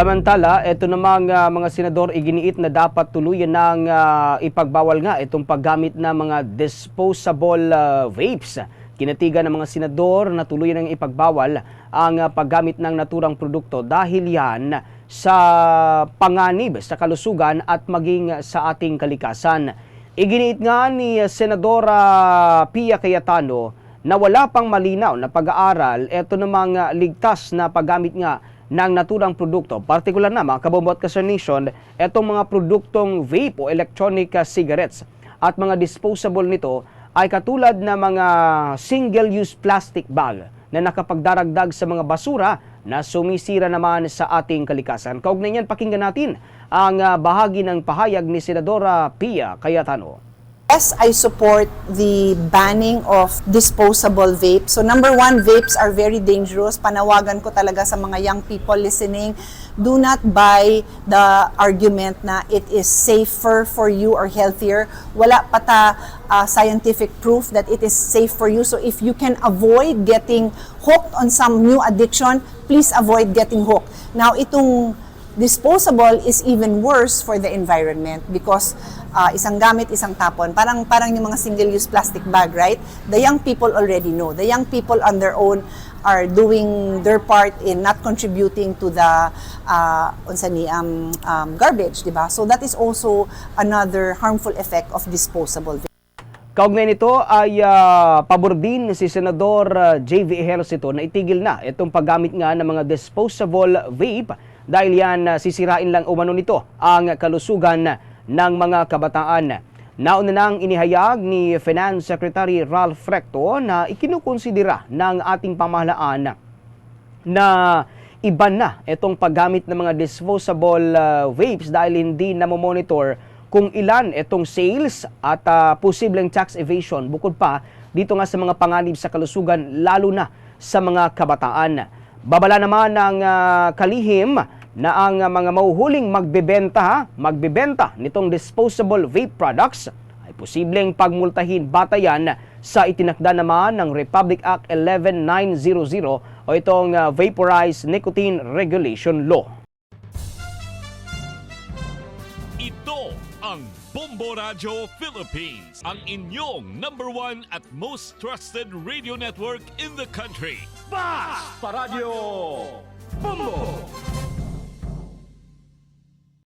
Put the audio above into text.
Samantala, ito namang ah, mga senador iginiit na dapat tuluyan ng ah, ipagbawal nga itong paggamit ng mga disposable ah, vapes. Kinatigan ng mga senador na tuluyan ng ipagbawal ang ah, paggamit ng naturang produkto dahil yan sa panganib sa kalusugan at maging sa ating kalikasan. Iginiit nga ni Senadora Pia Cayetano na wala pang malinaw na pag-aaral, ito namang ligtas na paggamit nga ng naturang produkto. Partikular na mga kabombot ka sa nation, itong mga produktong vape o electronic cigarettes at mga disposable nito ay katulad na mga single-use plastic bag na nakapagdaragdag sa mga basura na sumisira naman sa ating kalikasan. Kaugnay niyan, pakinggan natin ang ah, bahagi ng pahayag ni Senadora Pia Cayetano. Yes, I support the banning of disposable vapes. So number one, vapes are very dangerous. Panawagan ko talaga sa mga young people listening, do not buy the argument na it is safer for you or healthier. Wala pa ta uh, scientific proof that it is safe for you. So if you can avoid getting hooked on some new addiction, please avoid getting hooked. Now itong disposable is even worse for the environment because uh, isang gamit, isang tapon. Parang parang yung mga single-use plastic bag, right? The young people already know. The young people on their own are doing their part in not contributing to the uh, unsa ni um, um, garbage, di ba? So that is also another harmful effect of disposable Kaugnay nito ay ah, pabor din si Senador ah, J.V. Ejercito na itigil na itong paggamit nga ng mga disposable vape dahil yan sisirain lang umano nito ang kalusugan ng mga kabataan. Nauna nang inihayag ni Finance Secretary Ralph Recto na ikinukonsidera ng ating pamahalaan na iba na itong paggamit ng mga disposable uh, vapes dahil hindi na monitor kung ilan itong sales at uh, posibleng tax evasion bukod pa dito nga sa mga panganib sa kalusugan lalo na sa mga kabataan. Babala naman ng uh, kalihim na ang mga mauhuling magbebenta, ha, magbebenta nitong disposable vape products ay posibleng pagmultahin batayan sa itinakda naman ng Republic Act 11900 o itong uh, Vaporized Nicotine Regulation Law. Ito ang Bombo Radio Philippines, ang inyong number one at most trusted radio network in the country. Paradyo Bombo!